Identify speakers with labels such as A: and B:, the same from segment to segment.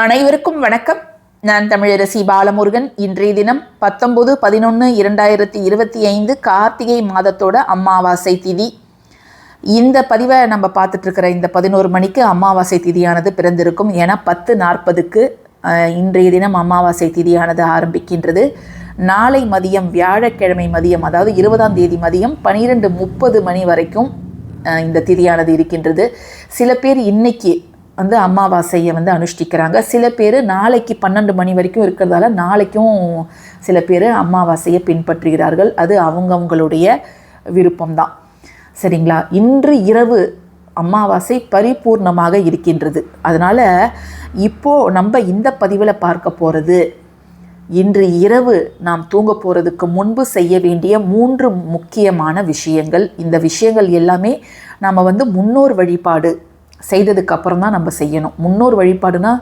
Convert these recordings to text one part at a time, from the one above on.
A: அனைவருக்கும் வணக்கம். நான் தமிழரசி பாலமுருகன். இன்றைய தினம் பத்தொன்பது பதினொன்று இரண்டாயிரத்தி இருபத்தி ஐந்து கார்த்திகை மாதத்தோட அமாவாசை திதி. இந்த பதிவை நம்ம பார்த்துட்ருக்கிற இந்த பதினோரு மணிக்கு அமாவாசை திதியானது பிறந்திருக்கும். ஏன்னா பத்து நாற்பதுக்கு இன்றைய தினம் அமாவாசை திதியானது ஆரம்பிக்கின்றது. நாளை மதியம் வியாழக்கிழமை மதியம் அதாவது இருபதாம் தேதி மதியம் பனிரெண்டு முப்பது மணி வரைக்கும் இந்த திதியானது இருக்கின்றது. சில பேர் இன்னைக்கு வந்து அமாவாசையை வந்து அனுஷ்டிக்கிறாங்க. சில பேர் நாளைக்கு பன்னெண்டு மணி வரைக்கும் இருக்கிறதால நாளைக்கும் சில பேர் அமாவாசையை பின்பற்றுகிறார்கள். அது அவங்கவங்களுடைய விருப்பம்தான். சரிங்களா? இன்று இரவு அமாவாசை பரிபூர்ணமாக இருக்கின்றது. அதனால் இப்போது நம்ம இந்த பதிவில் பார்க்க போகிறது இன்று இரவு நாம் தூங்க போகிறதுக்கு முன்பு செய்ய வேண்டிய மூன்று முக்கியமான விஷயங்கள். இந்த விஷயங்கள் எல்லாமே நாம் வந்து முன்னோர் வழிபாடு செய்ததுக்கு அப்புறம் தான் நம்ம செய்யணும். முன்னோர் வழிபாடுனா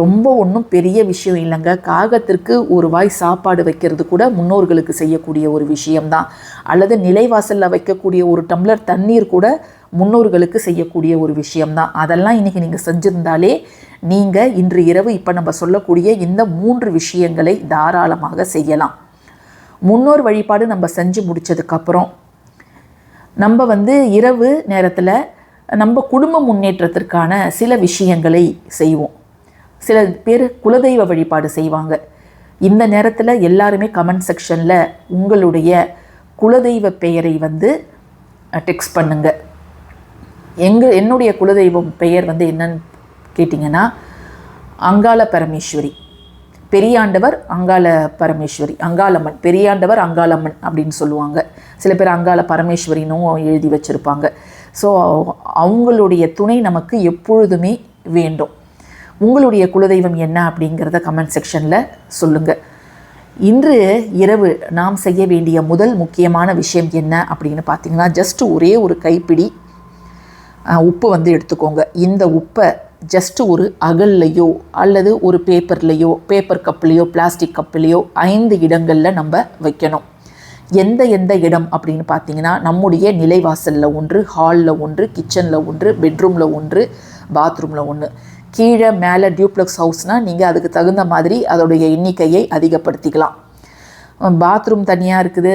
A: ரொம்ப ஒன்றும் பெரிய விஷயம் இல்லைங்க. காகத்திற்கு ஒரு வாய் சாப்பாடு வைக்கிறது கூட முன்னோர்களுக்கு செய்யக்கூடிய ஒரு விஷயம்தான். அல்லது நிலைவாசலில் வைக்கக்கூடிய ஒரு டம்ளர் தண்ணீர் கூட முன்னோர்களுக்கு செய்யக்கூடிய ஒரு விஷயம்தான். அதெல்லாம் இன்றைக்கி நீங்கள் செஞ்சுருந்தாலே நீங்கள் இன்று இரவு இப்போ நம்ம சொல்லக்கூடிய இந்த மூன்று விஷயங்களை தாராளமாக செய்யலாம். முன்னோர் வழிபாடு நம்ம செஞ்சு முடிச்சதுக்கப்புறம் நம்ம வந்து இரவு நேரத்தில் நம்ம குடும்ப முன்னேற்றத்திற்கான சில விஷயங்களை செய்வோம். சில பேர் குலதெய்வ வழிபாடு செய்வாங்க. இந்த நேரத்தில் எல்லாருமே கமெண்ட் செக்ஷனில் உங்களுடைய குலதெய்வ பெயரை வந்து டெக்ஸ்ட் பண்ணுங்க. எங்கள் என்னுடைய குலதெய்வம் பெயர் வந்து என்னன்னு கேட்டிங்கன்னா அங்காள பரமேஸ்வரி. பெரியாண்டவர் அங்காள பரமேஸ்வரி. அங்காளம்மன். பெரியாண்டவர் அங்காளம்மன் அப்படின்னு சொல்லுவாங்க. சில பேர் அங்காள பரமேஸ்வரினும் எழுதி வச்சுருப்பாங்க. ஸோ அவங்களுடைய துணை நமக்கு எப்பொழுதுமே வேண்டும். உங்களுடைய குலதெய்வம் என்ன அப்படிங்கிறத கமெண்ட் செக்ஷனில் சொல்லுங்கள் இன்று இரவு நாம் செய்ய வேண்டிய முதல் முக்கியமான விஷயம் என்ன அப்படின்னு பார்த்தீங்கன்னா ஜஸ்ட் ஒரே ஒரு கைப்பிடி உப்பு வந்து எடுத்துக்கோங்க. இந்த உப்பை ஜஸ்ட் ஒரு அகல்லையோ அல்லது ஒரு பேப்பர்லேயோ பேப்பர் கப்லேயோ பிளாஸ்டிக் கப்புலையோ ஐந்து இடங்களில் நம்ம வைக்கணும். எந்த எந்த இடம் அப்படின்னு பார்த்தீங்கன்னா நம்முடைய நிலைவாசலில் ஒன்று ஹாலில் ஒன்று கிச்சனில் ஒன்று பெட்ரூமில் ஒன்று பாத்ரூமில் ஒன்று கீழே மேலே டியூப்ளெக்ஸ் ஹவுஸ்னால் நீங்கள் அதுக்கு தகுந்த மாதிரி அதோடைய எண்ணிக்கையை அதிகப்படுத்திக்கலாம். பாத்ரூம் தனியாக இருக்குது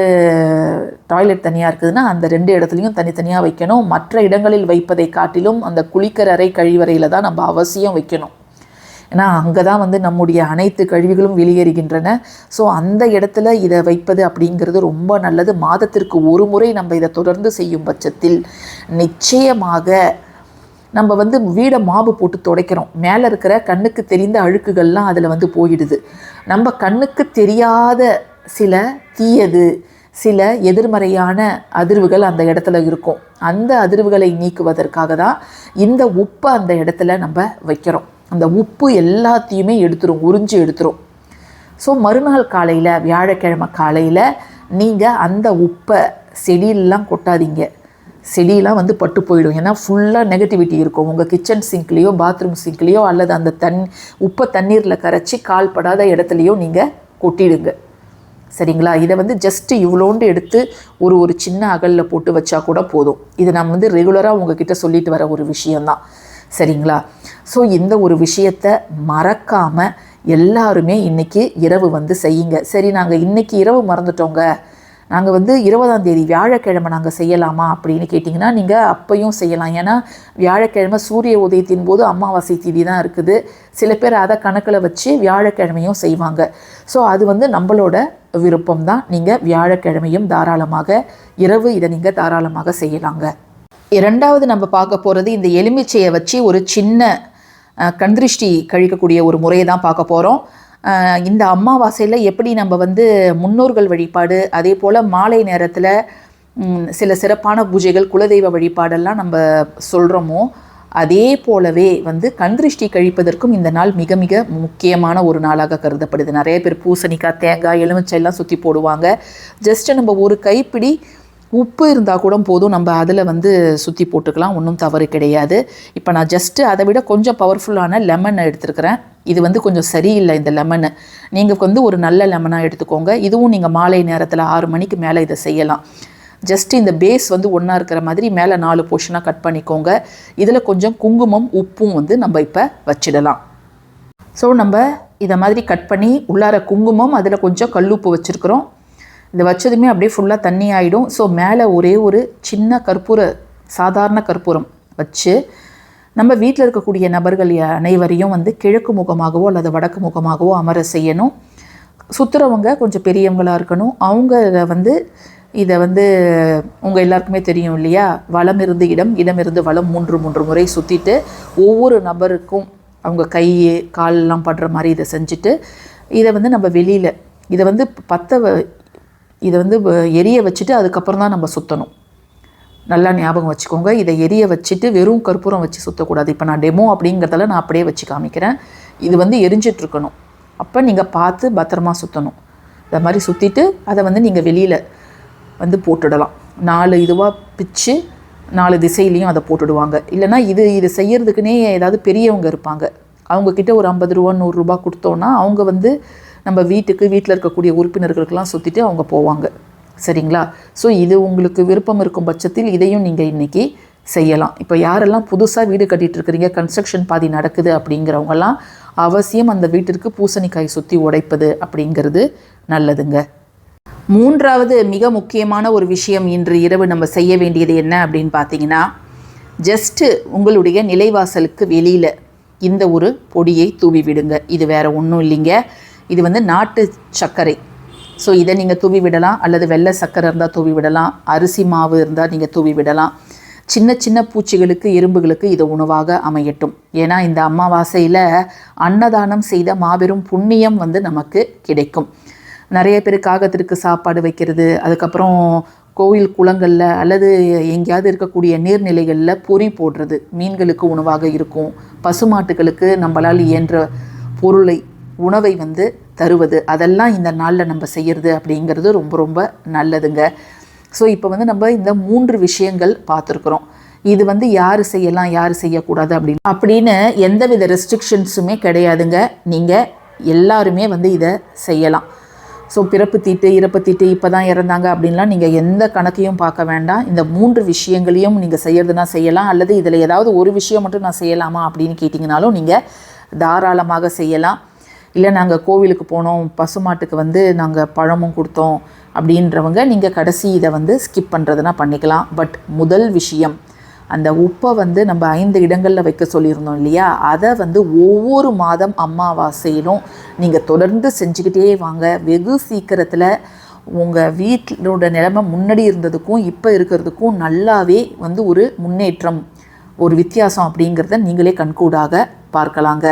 A: டாய்லெட் தனியாக இருக்குதுன்னா அந்த ரெண்டு இடத்துலையும் தனித்தனியாக வைக்கணும். மற்ற இடங்களில் வைப்பதை காட்டிலும் அந்த குளிக்கிற அறை கழிவறையில் தான் நம்ம அவசியம் வைக்கணும். ஏன்னா அங்கே தான் வந்து நம்முடைய அனைத்து கழிவுகளும் வெளியேறுகின்றன. ஸோ அந்த இடத்துல இதை வைப்பது அப்படிங்கிறது ரொம்ப நல்லது. மாதத்திற்கு ஒரு முறை நம்ம இதை தொடர்ந்து செய்யும் பட்சத்தில் நிச்சயமாக நம்ம வந்து வீடை மாவு போட்டு துடைக்கிறோம். மேலே இருக்கிற கண்ணுக்கு தெரிந்த அழுக்குகள்லாம் அதில் வந்து போயிடுது. நம்ம கண்ணுக்கு தெரியாத சில தீயது சில எதிர்மறையான அதிர்வுகள் அந்த இடத்துல இருக்கும். அந்த அதிர்வுகளை நீக்குவதற்காக தான் இந்த உப்பை அந்த இடத்துல நம்ம வைக்கிறோம். அந்த உப்பு எல்லாத்தையுமே எடுத்துரும் உறிஞ்சு எடுத்துரும். ஸோ மறுநாள் காலையில் வியாழக்கிழமை காலையில் நீங்கள் அந்த உப்பை செடியிலலாம் கொட்டாதீங்க. செடியெலாம் வந்து பட்டு போயிடும். ஏன்னா ஃபுல்லாக நெகட்டிவிட்டி இருக்கும். உங்கள் கிச்சன் சிங்க்லேயோ பாத்ரூம் சிங்க்லேயோ அல்லது அந்த தண் உப்பை தண்ணீரில் கரைச்சி கால் படாத இடத்துலையோ நீங்கள் கொட்டிடுங்க. சரிங்களா? இதை வந்து ஜஸ்ட்டு இவ்வளோண்டு எடுத்து ஒரு ஒரு சின்ன அகலில் போட்டு வச்சா கூட போதும். இது நம்ம வந்து ரெகுலராக உங்ககிட்ட சொல்லிட்டு வர ஒரு விஷயந்தான் சரிங்களா? ஸோ இந்த ஒரு விஷயத்தை மறக்காமல் எல்லாருமே இன்றைக்கி இரவு வந்து செய்யுங்க. சரி நாங்கள் இன்றைக்கி இரவு மறந்துட்டோங்க. நாங்கள் வந்து இருபதாம் தேதி வியாழக்கிழமை நாங்கள் செய்யலாமா அப்படின்னு கேட்டிங்கன்னா நீங்கள் அப்பையும் செய்யலாம். ஏன்னா வியாழக்கிழமை சூரிய உதயத்தின் போது அமாவாசை திதி தான் இருக்குது. சில பேர் அதை கணக்கில் வச்சு வியாழக்கிழமையும் செய்வாங்க. ஸோ அது வந்து நம்மளோட விருப்பம் தான் நீங்கள் வியாழக்கிழமையும் தாராளமாக இரவு இதை நீங்கள் தாராளமாக செய்யலாங்க. இரண்டாவது நம்ம பார்க்க போகிறது இந்த எலுமிச்சையை வச்சு ஒரு சின்ன கண்திருஷ்டி கழிக்கக்கூடிய ஒரு முறையை தான் பார்க்க போகிறோம் இந்த அமாவாசையில் எப்படி நம்ம வந்து முன்னோர்கள் வழிபாடு அதே போல் மாலை நேரத்தில் சில சிறப்பான பூஜைகள் குலதெய்வ வழிபாடெல்லாம் நம்ம சொல்கிறோமோ அதே போலவே வந்து கண்திருஷ்டி கழிப்பதற்கும் இந்த நாள் மிக மிக முக்கியமான ஒரு நாளாக கருதப்படுது. நிறைய பேர் பூசணிக்காய் தேங்காய் எலுமிச்சை எல்லாம் சுற்றி போடுவாங்க. ஜஸ்ட்டு நம்ம ஒரு கைப்பிடி உப்பு இருந்தால் கூட போதும். நம்ம அதில் வந்து சுற்றி போட்டுக்கலாம். ஒன்றும் தவறு கிடையாது. இப்போ நான் ஜஸ்ட்டு அதை விட கொஞ்சம் பவர்ஃபுல்லான லெமன் எடுத்துருக்கிறேன். இது வந்து கொஞ்சம் சரியில்லை இந்த லெமனு நீங்கள் வந்து ஒரு நல்ல லெமனாக எடுத்துக்கோங்க. இதுவும் நீங்கள் மாலை நேரத்தில் ஆறு மணிக்கு மேலே இதை செய்யலாம். ஜஸ்ட் இந்த பேஸ் வந்து ஒன்றா இருக்கிற மாதிரி மேலே நாலு போர்ஷனாக கட் பண்ணிக்கோங்க. இதில் கொஞ்சம் குங்குமம் உப்பும் வந்து நம்ம இப்போ வச்சிடலாம். ஸோ நம்ம இதை மாதிரி கட் பண்ணி உள்ளார குங்குமம் அதில் கொஞ்சம் கல்லுப்பு வச்சுருக்குறோம். இதை வச்சதுமே அப்படியே ஃபுல்லாக தண்ணி ஆகிடும் ஸோ மேலே ஒரே ஒரு சின்ன கற்பூர சாதாரண கற்பூரம் வச்சு நம்ம வீட்டில் இருக்கக்கூடிய நபர்கள் அனைவரையும் வந்து கிழக்கு முகமாகவோ அல்லது வடக்கு முகமாகவோ அமர செய்யணும். சுற்றுறவங்க கொஞ்சம் பெரியவங்களாக இருக்கணும். அவங்க வந்து இதை வந்து உங்கள் எல்லாருக்குமே தெரியும் இல்லையா? வளம் இருந்து இடம் இடம் இருந்து வளம் மூன்று மூன்று முறை சுற்றிட்டு ஒவ்வொரு நபருக்கும் அவங்க கை காலெல்லாம் படுற மாதிரி இதை செஞ்சுட்டு இதை வந்து நம்ம வெளியில் இதை வந்து பற்ற வ- இதை வந்து வ- எரிய வச்சுட்டு அதுக்கப்புறம் தான் நம்ம சுற்றணும் நல்லா ஞாபகம் வச்சுக்கோங்க. இதை எரிய வச்சுட்டு வெறும் கற்பூரம் வச்சு சுற்றக்கூடாது இப்போ நான் டெமோ அப்படிங்கிறதால நான் அப்படியே வச்சு காமிக்கிறேன். இது வந்து எரிஞ்சிட்டு இருக்கணும் அப்போ நீங்கள் பார்த்து பத்திரமா சுற்றணும் இந்த மாதிரி சுற்றிட்டு அதை வந்து நீங்கள் வெளியில் வந்து போட்டுடலாம். நாலு இதுவாக பிச்சு நாலு திசையிலையும் அதை போட்டுடுவாங்க. இல்லைன்னா இது இது செய்கிறதுக்குனே ஏதாவது பெரியவங்க இருப்பாங்க. அவங்கக்கிட்ட ஒரு ஐம்பது ரூபா நூறுரூபா கொடுத்தோன்னா அவங்க வந்து நம்ம வீட்டுக்கு வீட்டில் இருக்கக்கூடிய உறுப்பினர்களுக்கெல்லாம் சுற்றிட்டு அவங்க போவாங்க. சரிங்களா? ஸோ இது உங்களுக்கு விருப்பம் இருக்கும் பட்சத்தில் இதையும் நீங்கள் இன்றைக்கி செய்யலாம். இப்போ யாரெல்லாம் புதுசாக வீடு கட்டிகிட்டு இருக்கிறீங்க கன்ஸ்ட்ரக்ஷன் பாதி நடக்குது அப்படிங்கிறவங்கெல்லாம் அவசியம் அந்த வீட்டிற்கு பூசணிக்காய் சுற்றி உடைப்பது அப்படிங்கிறது நல்லதுங்க. மூன்றாவது மிக முக்கியமான ஒரு விஷயம் இன்று இரவு நம்ம செய்ய வேண்டியது என்ன அப்படின்னு பார்த்தீங்கன்னா ஜஸ்ட்டு உங்களுடைய நிலைவாசலுக்கு வெளியில் இந்த ஒரு பொடியை தூவி விடுங்க. இது வேறு ஒன்றும் இல்லைங்க. இது வந்து நாட்டு சர்க்கரை. ஸோ இதை நீங்கள் தூவி விடலாம். அல்லது வெள்ளை சர்க்கரை இருந்தால் தூவி விடலாம். அரிசி மாவு இருந்தால் நீங்கள் தூவி விடலாம். சின்ன சின்ன பூச்சிகளுக்கு எறும்புகளுக்கு இது உணவாக அமையட்டும். ஏன்னா இந்த அமாவாசையில் அன்னதானம் செய்த மாபெரும் புண்ணியம் வந்து நமக்கு கிடைக்கும். நிறைய பேர் காகத்திற்கு சாப்பாடு வைக்கிறது. அதுக்கப்புறம் கோவில் குளங்களில் அல்லது எங்கேயாவது இருக்கக்கூடிய நீர்நிலைகளில் பொறி போடுறது. மீன்களுக்கு உணவாக இருக்கும். பசுமாட்டுகளுக்கு நம்மளால் இயன்ற பொருளை உணவை வந்து தருவது. அதெல்லாம் இந்த நாளில் நம்ம செய்கிறது அப்படிங்கிறது ரொம்ப ரொம்ப நல்லதுங்க. ஸோ இப்போ வந்து நம்ம இந்த மூன்று விஷயங்கள் பார்த்துருக்குறோம். இது வந்து யார் செய்யலாம் யார் செய்யக்கூடாது அப்படின்னு. அப்படின்னு எந்தவித ரெஸ்ட்ரிக்ஷன்ஸுமே கிடையாதுங்க. நீங்கள் எல்லாருமே வந்து இதை செய்யலாம். ஸோ பிறப்பு தீட்டு இறப்பு தீட்டு இப்போ தான் இறந்தாங்க அப்படின்லாம் நீங்கள் எந்த கணக்கையும் பார்க்க வேண்டாம். இந்த மூன்று விஷயங்களையும் நீங்கள் செய்யறதுனா செய்யலாம். அல்லது இதில் ஏதாவது ஒரு விஷயம் மட்டும் நான் செய்யலாமா அப்படின்னு கேட்டிங்கனாலும் நீங்கள் தாராளமாக செய்யலாம். இல்லை நாங்கள் கோவிலுக்கு போனோம் பசுமாட்டுக்கு வந்து நாங்கள் பழமும் கொடுத்தோம் அப்படின்றவங்க நீங்கள் கடைசி இதை வந்து ஸ்கிப் பண்ணுறதுனா பண்ணிக்கலாம். பட் முதல் விஷயம் அந்த உப்பை வந்து நம்ம ஐந்து இடங்களில் வைக்க சொல்லியிருந்தோம் இல்லையா? அதை வந்து ஒவ்வொரு மாதம் அம்மாவாசையிலும் நீங்கள் தொடர்ந்து செஞ்சுக்கிட்டே வாங்க. வெகு சீக்கிரத்தில் உங்கள் வீட்டிலோட நிலைமை முன்னாடி இருந்ததுக்கும் இப்போ இருக்கிறதுக்கும் நல்லாவே வந்து ஒரு முன்னேற்றம் ஒரு வித்தியாசம் அப்படிங்கிறத நீங்களே கண்கூடாக பார்க்கலாங்க.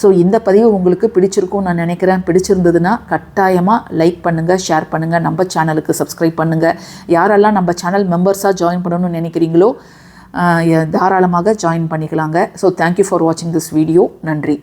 A: ஸோ இந்த பதிவு உங்களுக்கு பிடிச்சிருக்கும் நான் நினைக்கிறேன். பிடிச்சிருந்ததுன்னா கட்டாயமாக லைக் பண்ணுங்கள் ஷேர் பண்ணுங்கள் நம்ம சேனலுக்கு சப்ஸ்கிரைப் பண்ணுங்கள் யாரெல்லாம் நம்ம சேனல் மெம்பர்ஸாக ஜாயின் பண்ணணும்னு நினைக்கிறீங்களோ தாராளமாக ஜாயின் பண்ணிக்கலாங்க. ஸோ தேங்க்யூ ஃபார் வாட்சிங் திஸ் வீடியோ நன்றி.